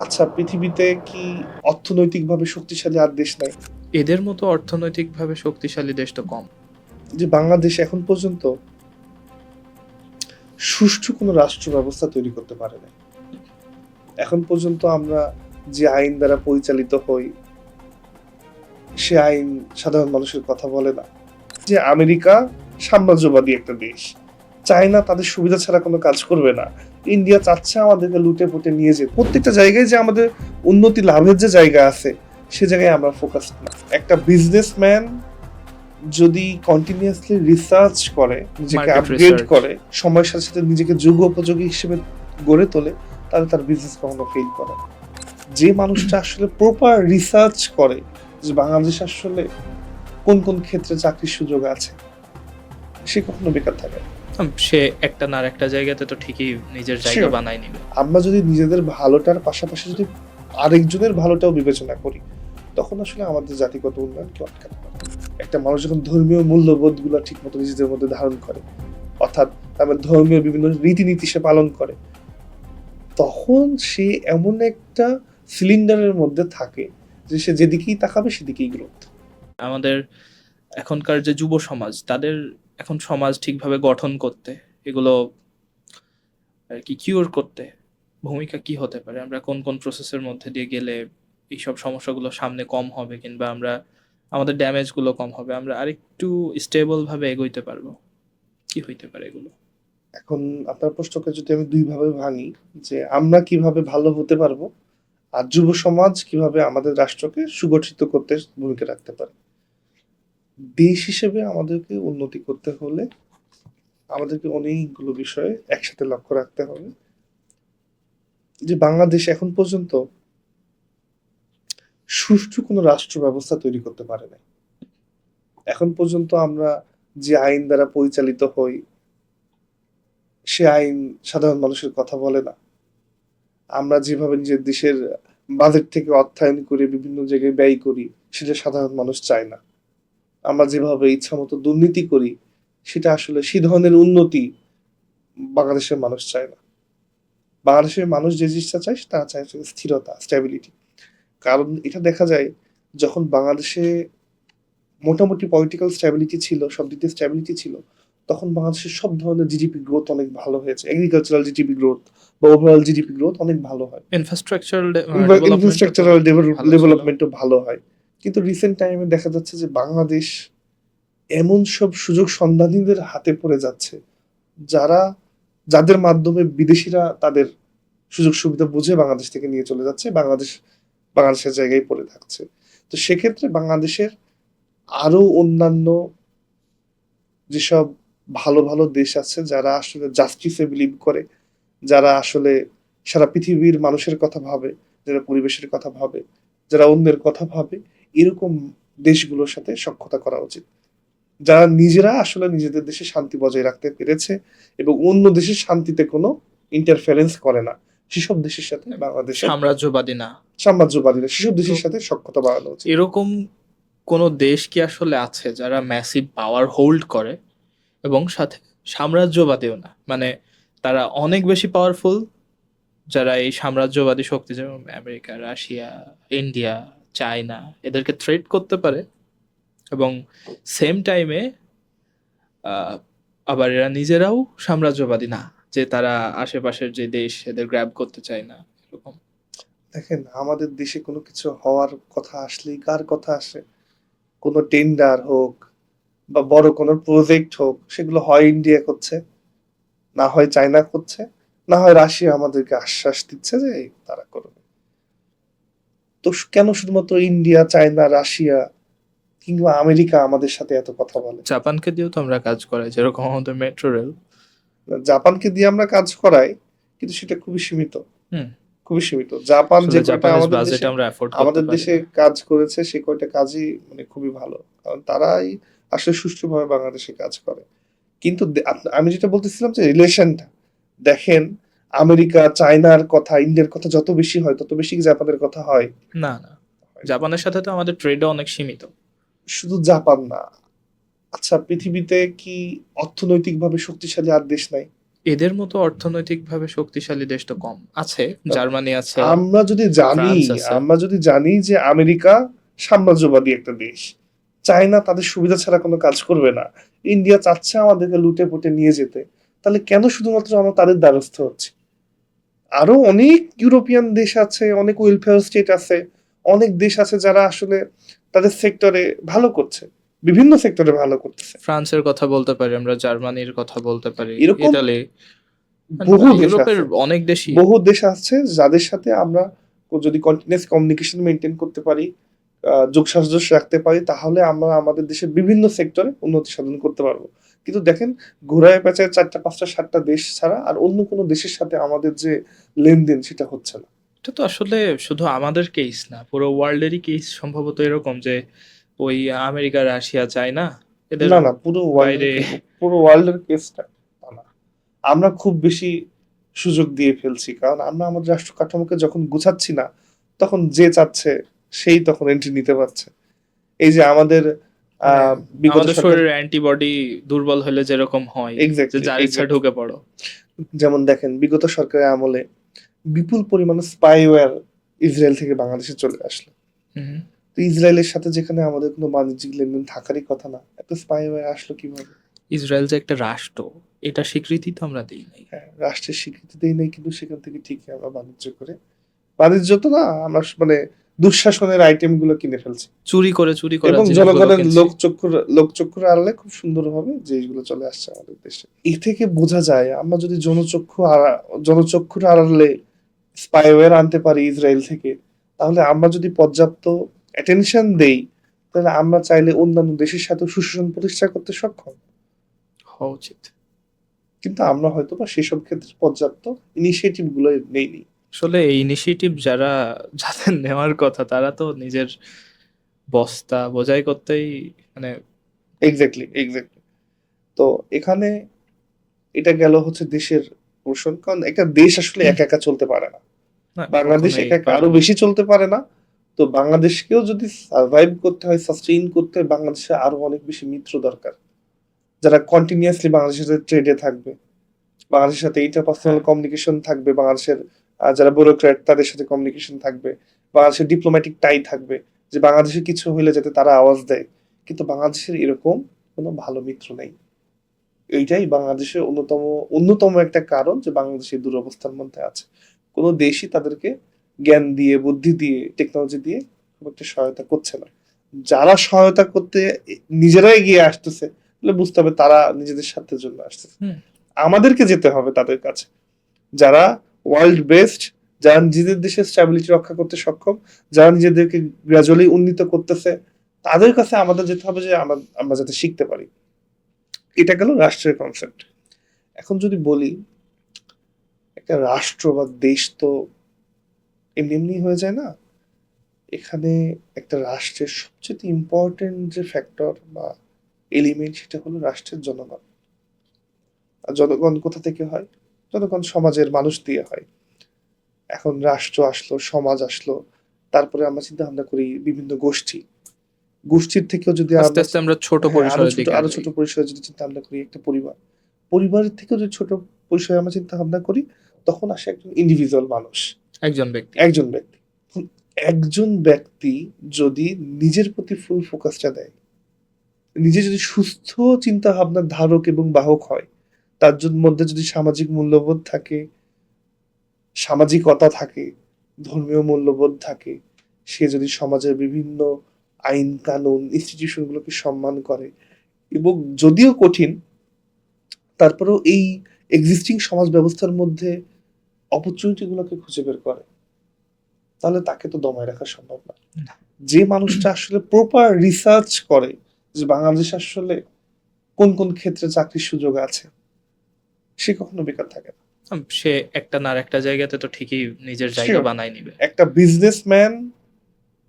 আচ্ছা পৃথিবীতে কি অর্থনৈতিকভাবে শক্তিশালী আর দেশ নাই? এদের মতো অর্থনৈতিকভাবে শক্তিশালী দেশ তো কম। যে বাংলাদেশ এখন পর্যন্ত সুষ্ঠু কোনো রাষ্ট্র ব্যবস্থা তৈরি করতে পারে না এখন পর্যন্ত আমরা যে আইন দ্বারা পরিচালিত হই সে আইন সাধারণ মানুষের কথা বলে না। যে আমেরিকা সাম্রাজ্যবাদী একটা দেশ চায়না তাদের সুবিধা ছাড়া কোনো কাজ করবে না। ইন্ডিয়া চাচ্ছে আমাদেরকে লুটে পুটে নিয়ে যেতে। প্রত্যেকটা জায়গায় যে আমাদের উন্নতি লাভের যে জায়গা আছে সে জায়গায় আমরা ফোকাস না। একটা বিজনেসম্যান যদি কন্টিনিউয়াসলি রিসার্চ করে নিজেকে আপগ্রেড করে সময়ের সাথে সাথে নিজেকে যোগ উপযোগী হিসেবে গড়ে তোলে তাহলে তার বিজনেস কখনো ফেল করে যে মানুষটা আসলে প্রপার রিসার্চ করে যে বাংলাদেশ আসলে কোন কোন ক্ষেত্রে চাকরির সুযোগ আছে সে কখনো বেকার থাকে না। সে একটা না আর একটা জায়গাতে তো ঠিকই নিজের জায়গা. বানায় নিবে। আমরা যদি নিজেদের ভালোটার পাশাপাশি যদি আরেকজনের ভালোটাও বিবেচনা করি তখন আসলে আমাদের জাতিগত উন্নয়নকে আটকাতে পারে একটা মানুষ যখন ধর্মীয় মূল্যবোধগুলো ঠিক মতো নিজেদের মধ্যে ধারণ করে অর্থাৎ তার ধর্মীয় বিভিন্ন রীতিনীতি সে পালন করে তখন সে এমন একটা সিলিন্ডারের মধ্যে থাকে যে সে যেদিকেই তাকাবে সেদিকেই গ্রোথ আমাদের এখনকার যে যুব সমাজ, তাদের এখন সমাজ ঠিকভাবে গঠন করতে, এগুলো আর কি কিউর করতে ভূমিকা কি হতে পারে? আমরা কোন কোন প্রসেসের মধ্যে দিয়ে গেলে এইসব সমস্যাগুলো সামনে কম হবে কিংবা আমরা, আমাদের ড্যামেজগুলো কম হবে? আমরা আরেকটু স্টেবল ভাবে এগোইতে পারব। কি হইতে পারে এগুলো? এখন আপনার প্রশ্নকে যদি আমি দুই ভাবে ভাঙি, যে আমরা কীভাবে ভালো হতে পারব, আর যুব সমাজ কীভাবে আমাদের রাষ্ট্রকে সুগঠিত করতে ভূমিকা রাখতে পারে? দেশ হিসেবে আমাদেরকে উন্নতি করতে হলে আমাদেরকে অনেকগুলো বিষয়ে একসাথে লক্ষ্য রাখতে হবে। যে বাংলাদেশ এখন পর্যন্ত সুষ্ঠু কোনো রাষ্ট্র ব্যবস্থা তৈরি করতে পারে না এখন পর্যন্ত আমরা যে আইন দ্বারা পরিচালিত হই, সে আইন সাধারণ মানুষের কথা বলে না। আমরা যেভাবে নিজের দেশের বাজেট থেকে অর্থায়ন করে বিভিন্ন জায়গায় ব্যয় করি, সেটা সাধারণ মানুষ চায় না। আমরা যেভাবে ইচ্ছা মতো দুর্নীতি করি সেটা আসলে সে ধরনের উন্নতি বাংলাদেশের মানুষ চায় না। বাংলাদেশের মানুষ যে জিনিসটা চায় তারা চায় স্থিরতা স্ট্যাবিলিটি কারণ এটা দেখা যায় যখন বাংলাদেশে মোটামুটি পলিটিক্যাল স্ট্যাবিলিটি ছিল সব দিক দিয়ে স্ট্যাবিলিটি ছিল তখন বাংলাদেশের সব ধরনের জিডিপি গ্রোথ অনেক ভালো হয়েছে। এগ্রিকালচারাল জিডিপি গ্রোথ বা ওভারঅল জিডিপি গ্রোথ অনেক ভালো হয়। ইনফ্রাস্ট্রাকচার ইনফ্রাস্ট্রাকচারাল ডেভেলপমেন্টও ভালো হয়। কিন্তু রিসেন্ট টাইমে দেখা যাচ্ছে যে বাংলাদেশ এমন সব সুযোগ সন্ধানীদের হাতে পড়ে যাচ্ছে, যারা, যাদের মাধ্যমে বিদেশিরা তাদের সুযোগ সুবিধা বুঝে বাংলাদেশ থেকে নিয়ে চলে যাচ্ছে, বাংলাদেশ, বাংলাদেশের জায়গায় পড়ে থাকছে। তো সেক্ষেত্রে বাংলাদেশের আরও অন্যান্য যেসব ভালো ভালো দেশ আছে, যারা আসলে জাস্টিসে বিলিভ করে, যারা আসলে সারা পৃথিবীর মানুষের কথা ভাবে, যারা পরিবেশের কথা ভাবে, যারা অন্যের কথা ভাবে এরকম দেশগুলোর সাথে সক্ষতা করা উচিত। যারা নিজেরা আসলে নিজেদের দেশে শান্তি বজায় রাখতে পেরেছে এবং অন্য দেশের শান্তিতে কোনো ইন্টারফারেন্স করে না সেসব দেশের সাথে বাংলাদেশ সাম্রাজ্যবাদী না। সাম্রাজ্যবাদী না সেসব দেশের সাথে সক্ষতা বাড়ানো উচিত। এরকম কোন দেশ কি আসলে আছে যারা ম্যাসিভ পাওয়ার হোল্ড করে এবং সাথে সাম্রাজ্যবাদীও না? মানে তারা অনেক বেশি পাওয়ারফুল যারা এই সাম্রাজ্যবাদী শক্তি যেমন আমেরিকা রাশিয়া ইন্ডিয়া চায়না, এদেরকে থ্রেট করতে পারে এবং সেম টাইমে আবার এরা নিজেরাও সাম্রাজ্যবাদী না, যে তারা আশেপাশের যে দেশ, এদের গ্র্যাব করতে চায় না, এরকম। দেখেন, আমাদের দেশে কোনো কিছু হওয়ার কথা আসলেই কার কথা আসে? কোনো টেন্ডার হোক বা বড় কোনো প্রজেক্ট হোক, সেগুলো হয় ইন্ডিয়া করছে, না হয় চায়না করছে, না হয় রাশিয়া আমাদেরকে আশ্বাস দিচ্ছে যে তারা করবে। তো কেন শুধুমাত্র ইন্ডিয়া চায়না রাশিয়া কিংবা আমেরিকা আমাদের সাথে এত কথা বলে? জাপানকে দিয়েও তো আমরা কাজ করাই যেরকম আমাদের মেট্রো রেল। জাপানকে দিয়ে আমরা কাজ করাই কিন্তু সেটা খুবই সীমিত। হুম। খুবই সীমিত। জাপান যে কয়টা আমাদের বাজেট দেশে আমাদের দেশে কাজ করেছে সে কয়টা কাজই মানে খুবই ভালো। কারণ তারাই আসলে সুষ্ঠুভাবে বাংলাদেশে কাজ করে। কিন্তু আমি যেটা বলতেছিলাম যে রিলেশনটা দেখেন আমেরিকা চায়নার কথা ইন্ডিয়ার কথা যত বেশি হয় তত বেশি জাপানের কথা হয়? না না। জাপানের সাথে তো আমাদের ট্রেডও অনেক সীমিত। শুধু জাপান না। আচ্ছা পৃথিবীতে কি অর্থনৈতিকভাবে শক্তিশালী আর দেশ নাই? এদের মতো অর্থনৈতিকভাবে শক্তিশালী দেশ তো কম আছে। জার্মানি আছে আমরা যদি জানি আমরা যদি জানি যে আমেরিকা সাম্রাজ্যবাদী একটা দেশ চায়না তাদের সুবিধা ছাড়া কোনো কাজ করবে না। ইন্ডিয়া চাচ্ছে আমাদেরকে লুটে পুটে নিয়ে যেতে। তাহলে কেন শুধুমাত্র আমরা তাদের দ্বারস্থ হচ্ছি? আরও অনেক ইউরোপিয়ান দেশ আছে অনেক ওয়েলফেয়ার স্টেট আছে অনেক দেশ আছে যারা আসলে তাদের সেক্টরে ভালো করছে বিভিন্ন সেক্টরে ভালো করতেছে ফ্রান্সের কথা বলতে পারি আমরা জার্মানির কথা বলতে পারি এরকম ইতালি বহু দেশ ইউরোপের আছে। অনেক দেশই বহু দেশ আছে যাদের সাথে আমরা যদি কন্টিনিউয়াস কমিউনিকেশন মেনটেন করতে পারি আহ, যোগসাজশ রাখতে পারি তাহলে আমরা আমাদের দেশের বিভিন্ন সেক্টরে উন্নতি সাধন করতে পারব কিন্তু দেখেন ঘোড়ায় পেঁচায় চারটা পাঁচটা সাতটা দেশ ছাড়া আর অন্য কোনো দেশের সাথে আমাদের যে লেনদেন সেটা হচ্ছে না। এটা তো আসলে শুধু আমাদের কেস না পুরো ওয়ার্ল্ডেরই কেস সম্ভবত এরকম যে ওই আমেরিকা রাশিয়া চায়না এদের না না পুরো বাইরে- পুরো ওয়ার্ল্ডের কেসটা না। আমরা খুব বেশি সুযোগ দিয়ে ফেলছি কারণ আমরা আমাদের রাষ্ট্র কাঠামোকে যখন গুছাচ্ছি না তখন যে চাচ্ছে সেই তখন এন্ট্রি নিতে পারছে। এই যে আমাদের আমাদের সরকার- শরীরের অ্যান্টিবডি দুর্বল হলে যেরকম হয় যার ইচ্ছা ঢুকে পড়ো। যেমন দেখেন বিগত সরকারের আমলে বিপুল পরিমাণে স্পাইওয়্যার ইসরায়েল থেকে বাংলাদেশে চলে আসলো। তো ইসরায়েলের সাথে যেখানে আমাদের কোনো বাণিজ্যিক লেনদেন থাকারই কথা না এত স্পাইওয়্যার আসলো কীভাবে? ইসরায়েল যে একটা রাষ্ট্র এটা স্বীকৃতি তো আমরা দিই নাই। হ্যাঁ রাষ্ট্রের স্বীকৃতি দেই নাই কিন্তু সেখান থেকে ঠিকই আমরা বাণিজ্য করে। বাণিজ্য তো না আমরা মানে দুঃশাসনের আইটেমগুলো কিনে ফেলছি। চুরি করে চুরি করে এবং জনগণের লোক চক্ষুর লোক চক্ষুর আড়ালে খুব সুন্দরভাবে জিনিসগুলো চলে আসছে আমাদের দেশে। এ থেকে বোঝা যায় আমরা যদি জনচক্ষু জনচক্ষুর আড়ালে স্পাইওয়্যার আনতে পারি ইসরায়েল থেকে তাহলে আমরা যদি পর্যাপ্ত অ্যাটেনশন দেই তাহলে আমরা চাইলে অন্যান্য দেশের সাথে সুশাসন প্রতিষ্ঠা করতে সক্ষম। হওয়া উচিত। কিন্তু আমরা হয়তো বা সেসব ক্ষেত্রে পর্যাপ্ত ইনিশিয়েটিভগুলো নেইনি। আসলে এই ইনিশিয়েটিভ যারা যাদের নেওয়ার কথা তারা তো নিজের বস্তা বোঝাই করতেই মানে এক্স্যাক্টলি এক্স্যাক্টলি তো এখানে এটা গেল হচ্ছে দেশের পোষণ কারণ একটা দেশ আসলে একা একা চলতে পারে না। বাংলাদেশ একা একা আরও বেশি চলতে পারে না। তো বাংলাদেশকেও যদি সার্ভাইভ করতে হয় সাস্টেইন করতে হয় বাংলাদেশে আরও অনেক বেশি মিত্র দরকার। যারা কন্টিনিউয়াসলি বাংলাদেশের সাথে ট্রেডে থাকবে বাংলাদেশের সাথে ইন্টারপার্সোনাল হ্যাঁ। কমিউনিকেশন থাকবে বাংলাদেশের যারা ব্যুরোক্র্যাট তাদের সাথে কমিউনিকেশন থাকবে বাংলাদেশের ডিপ্লোম্যাটিক টাই থাকবে যে বাংলাদেশে কিছু হইলে যাতে তারা আওয়াজ দেয়। কিন্তু বাংলাদেশের এরকম কোনো ভালো মিত্র নেই। এইটাই বাংলাদেশের অন্যতম অন্যতম একটা কারণ যে বাংলাদেশ এই দুরবস্থার মধ্যে আছে। কোনো দেশই তাদেরকে জ্ঞান দিয়ে বুদ্ধি দিয়ে টেকনোলজি দিয়ে খুব একটা সহায়তা করছে না। যারা সহায়তা করতে নিজেরা এগিয়ে আসতেছে তাহলে বুঝতে হবে তারা নিজেদের স্বার্থের জন্য আসতেছে। আমাদেরকে যেতে হবে তাদের কাছে। যারা ওয়ার্ল্ড বেস্ট, যারা নিজেদের দেশের স্ট্যাবিলিটি রক্ষা করতে সক্ষম, যারা নিজেদেরকে গ্রাজুয়ালি উন্নীত করতেছে, তাদের কাছে আমাদের যেতে হবে যে আমরা আমরা যাতে শিখতে পারি। এটা গেল রাষ্ট্রের কনসেপ্ট এখন যদি বলি, একটা রাষ্ট্র বা দেশ তো এমনি এমনি হয়ে যায় না। এখানে একটা রাষ্ট্রের সবচেয়ে ইম্পর্টেন্ট যে ফ্যাক্টর বা এলিমেন্ট সেটা হলো রাষ্ট্রের জনগণ। আর জনগণ কোথা থেকে হয়? জনগণ সমাজের মানুষ দিয়ে হয়। এখন রাষ্ট্র আসলো সমাজ আসলো তারপরে আমরা চিন্তা ভাবনা করি বিভিন্ন গোষ্ঠী। গোষ্ঠীর থেকেও যদি আস্তে আস্তে আমরা ছোট হ্যাঁ, আরও ছোট পরিসরে যদি চিন্তা ভাবনা করি একটা পরিবার। পরিবারের থেকেও যদি ছোট পরিসরে আমরা চিন্তা ভাবনা করি তখন আসে একজন ইন্ডিভিজুয়াল মানুষ। একজন ব্যক্তি। একজন ব্যক্তি। একজন ব্যক্তি যদি নিজের প্রতি ফুল ফোকাসটা দেয় নিজে যদি সুস্থ চিন্তা ভাবনার ধারক এবং বাহক হয় তার মধ্যে যদি সামাজিক মূল্যবোধ থাকে সামাজিকতা থাকে ধর্মীয় মূল্যবোধ থাকে সে যদি সমাজের বিভিন্ন আইন কানুন ইনস্টিটিউশনগুলোকে সম্মান করে এবং যদিও কঠিন তারপরেও এই এক্সিস্টিং সমাজ ব্যবস্থার মধ্যে অপরচুনিটিগুলোকে খুঁজে বের করে তাহলে তাকে তো দমায় রাখা সম্ভব না। যে মানুষটা আসলে প্রপার রিসার্চ করে যে বাংলাদেশ আসলে কোন কোন ক্ষেত্রে চাকরির সুযোগ আছে সে কখনো বেকার থাকে না। সে একটা না আর একটা জায়গাতে তো ঠিকই নিজের জায়গা. বানাই নিবে। একটা বিজনেসম্যান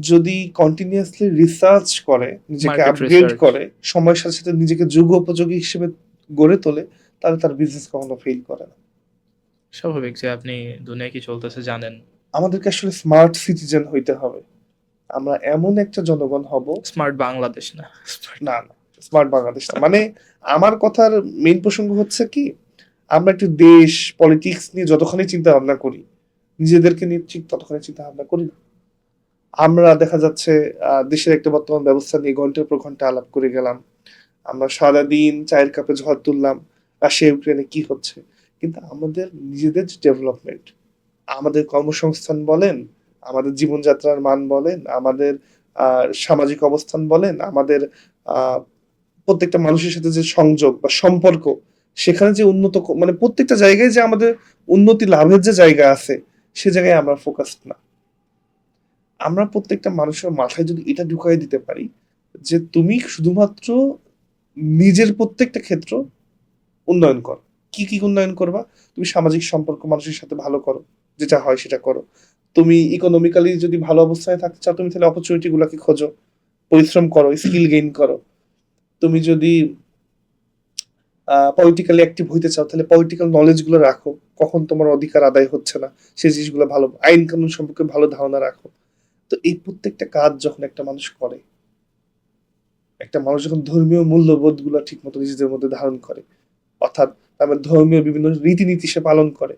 যদি কন্টিনিউয়াসলি রিসার্চ করে নিজেকে আপগ্রেড করে সময়ের সাথে সাথে নিজেকে যুগ উপযোগী হিসেবে গড়ে তোলে তাহলে তার বিজনেস কখনো ফেল করে না। স্বাভাবিক যে আপনি দুনিয়া কি চলতেছে জানেন। আমাদেরকে আসলে স্মার্ট সিটিজেন হইতে হবে। আমরা এমন একটা জনগণ হব স্মার্ট বাংলাদেশ না। না না স্মার্ট বাংলাদেশ না। মানে আমার কথার মেইন প্রসঙ্গ হচ্ছে কি আমরা একটু দেশ পলিটিক্স নিয়ে যতখানি চিন্তা ভাবনা করি, নিজেদেরকে নিয়ে ঠিক ততখানি চিন্তা ভাবনা করি না। আমরা দেখা যাচ্ছে দেশের একটা বর্তমান ব্যবস্থা নিয়ে ঘণ্টার পর ঘণ্টা আলাপ করে গেলাম। আমরা সারাদিন চায়ের কাপে ঝড় তুললাম, রাশিয়া, ইউক্রেনে কি হচ্ছে? কিন্তু আমাদের নিজেদের যে ডেভেলপমেন্ট আমাদের কর্মসংস্থান বলেন, আমাদের জীবনযাত্রার মান বলেন, আমাদের সামাজিক অবস্থান বলেন, আমাদের প্রত্যেকটা মানুষের সাথে যে সংযোগ বা সম্পর্ক সেখানে যে উন্নত মানে প্রত্যেকটা জায়গায় যে আমাদের উন্নতি লাভের যে জায়গা আছে, সে জায়গায় আমরা ফোকাসড না। আমরা প্রত্যেকটা মানুষের মাথায় যদি এটা ঢুকাই দিতে পারি, যে তুমি শুধুমাত্র নিজের প্রত্যেকটা ক্ষেত্র উন্নয়ন করো। কি কি উন্নয়ন করবা? তুমি সামাজিক সম্পর্ক মানুষের সাথে ভালো করো যেটা হয় সেটা করো। তুমি ইকোনমিক্যালি যদি ভালো অবস্থায় থাকতে চাও, তুমি তাহলে অপরচুনিটি গুলাকে খোঁজো। পরিশ্রম করো স্কিল গেইন করো। তুমি যদি পলিটিক্যালি অ্যাক্টিভ হইতে চাও, তাহলে পলিটিক্যাল নলেজগুলো রাখো। কখন তোমার অধিকার আদায় হচ্ছে না সেই জিনিসগুলো ভালো, আইন কানুন সম্পর্কে ভালো ধারণা রাখো। তো এই প্রত্যেকটা কাজ যখন একটা মানুষ করে, একটা মানুষ যখন ধর্মীয় মূল্যবোধগুলো ঠিক মতো নিজেদের মধ্যে ধারণ করে, অর্থাৎ তারপর ধর্মীয় বিভিন্ন রীতিনীতি সে পালন করে,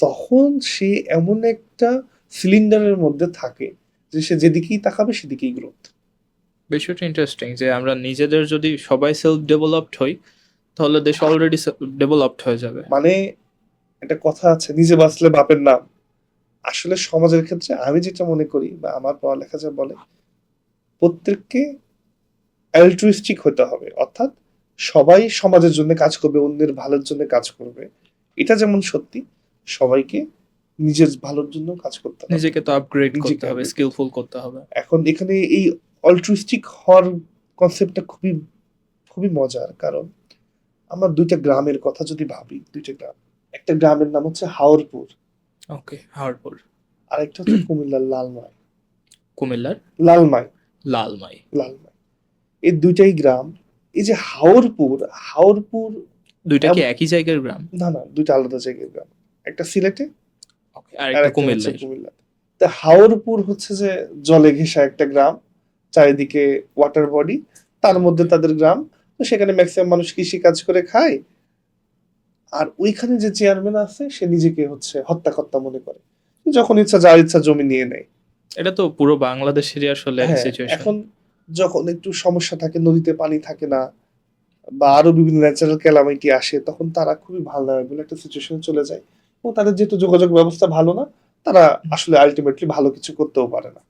তখন সে এমন একটা সিলিন্ডারের মধ্যে থাকে যে সে যেদিকেই তাকাবে সেদিকেই গ্রোথ বিষয়টা ইন্টারেস্টিং যে আমরা নিজেদের যদি সবাই সেলফ ডেভেলপড হই তাহলে দেশ অলরেডি ডেভেলপড হয়ে যাবে। মানে একটা কথা আছে নিজে বাঁচলে বাপের নাম। আসলে সমাজের ক্ষেত্রে আমি যেটা মনে করি বা আমার পড়ালেখা যা বলে প্রত্যেককে অ্যালট্রুইস্টিক হতে হবে। অর্থাৎ সবাই সমাজের জন্য কাজ করবে অন্যের ভালোর জন্য কাজ করবে। এটা যেমন সত্যি সবাইকে নিজের ভালোর জন্য কাজ করতে হবে। নিজেকে তো আপগ্রেড করতে হবে স্কিলফুল করতে হবে। এখন এখানে এই অল্ট্রুইস্টিক হওয়ার কনসেপ্টটা খুবই খুবই মজার। কারণ আমার দুইটা গ্রামের কথা যদি ভাবি দুইটা গ্রাম। একটা গ্রামের নাম হচ্ছে হাওরপুর। ওকে হাওড়পুর আরেকটা হচ্ছে কুমিল্লার লালমাই। কুমিল্লার? লালমাই। লালমাই। লালমাই। এই দুইটাই গ্রাম। এই যে হাওরপুর হাওরপুর দুইটা কি একই জায়গার গ্রাম? না না দুইটা আলাদা জায়গার গ্রাম। একটা সিলেটে ওকে আর কুমিল্লাতে তা হাওরপুর হচ্ছে যে জলে ঘেঁষা একটা গ্রাম চারিদিকে ওয়াটার বডি তার মধ্যে তাদের গ্রাম। তো সেখানে ম্যাক্সিমাম মানুষ কৃষি কাজ করে খায়। আর ওইখানে যে চেয়ারম্যান আছে সে নিজেকে হচ্ছে হত্যাকর্তা মনে করে। যখন ইচ্ছা যার ইচ্ছা জমি নিয়ে নেয়। এটা তো পুরো বাংলাদেশেরই আসলে হ্যাঁ, এখন যখন একটু সমস্যা থাকে নদীতে পানি থাকে না বা আরও বিভিন্ন ন্যাচারাল ক্যালামিটি আসে তখন তারা খুবই ভালো বলে একটা সিচুয়েশনে চলে যায়। এবং তাদের যেহেতু যোগাযোগ ব্যবস্থা ভালো না তারা আসলে আলটিমেটলি ভালো কিছু করতেও পারে না।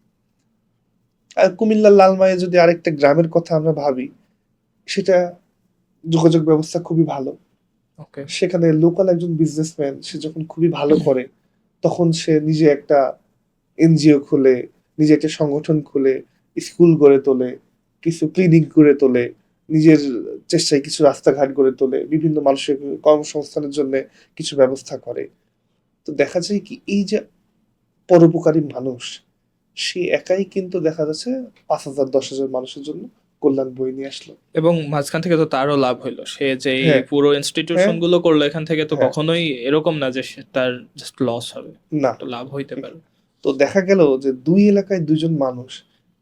আর কুমিল্লার লালমায়ে যদি আরেকটা গ্রামের কথা আমরা ভাবি সেটা যোগাযোগ ব্যবস্থা খুবই ভালো। ওকে সেখানে লোকাল একজন বিজনেসম্যান সে যখন খুবই ভালো করে তখন সে নিজে একটা এনজিও খুলে নিজে একটা সংগঠন খুলে স্কুল গড়ে তোলে কিছু ক্লিনিক গড়ে তোলে নিজের চেষ্টায় কিছু রাস্তাঘাট গড়ে তোলে বিভিন্ন মানুষের কর্মসংস্থানের জন্য কিছু ব্যবস্থা করে। তো দেখা যায় কি এই যে পরোপকারী মানুষ সে একাই কিন্তু দেখা যাচ্ছে পাঁচ হাজার দশ হাজার মানুষের জন্য কল্যাণ বই নিয়ে আসলো। এবং মাঝখান থেকে তো তারও লাভ হইল। সে যে হ্যাঁ। পুরো ইনস্টিটিউশনগুলো করল এখান থেকে তো হ্যাঁ। কখনোই এরকম না যে তার জাস্ট লস হবে। না। তো লাভ হইতে পারে। তো দেখা গেল যে দুই এলাকায় দুজন মানুষ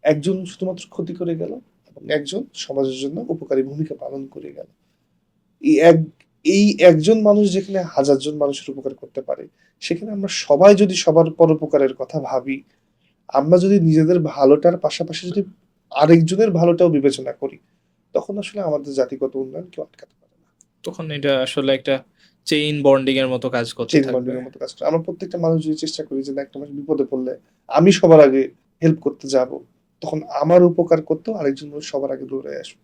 একজন শুধুমাত্র ক্ষতি করে গেল এবং একজন সমাজের জন্য উপকারী ভূমিকা পালন করে গেল। এই এক এই একজন মানুষ যেখানে হাজারজন মানুষের উপকার করতে পারে সেখানে আমরা সবাই যদি সবার পরোপকারের কথা ভাবি আমরা যদি নিজেদের ভালোটার পাশাপাশি যদি আরেকজনের ভালোটাও বিবেচনা করি তখন আসলে আমাদের জাতিগত উন্নয়ন কেউ আটকাতে পারে না। তখন এটা আসলে একটা চেইন বন্ডিং এর মতো কাজ করতে চেইন বন্ডিং এর মতো কাজ করে আমরা প্রত্যেকটা মানুষ যদি চেষ্টা করি যে না একটা মানুষ বিপদে পড়লে আমি সবার আগে হেল্প করতে যাব তখন আমার উপকার করতেও আরেকজন মানুষ সবার আগে দৌড়ে আসবে।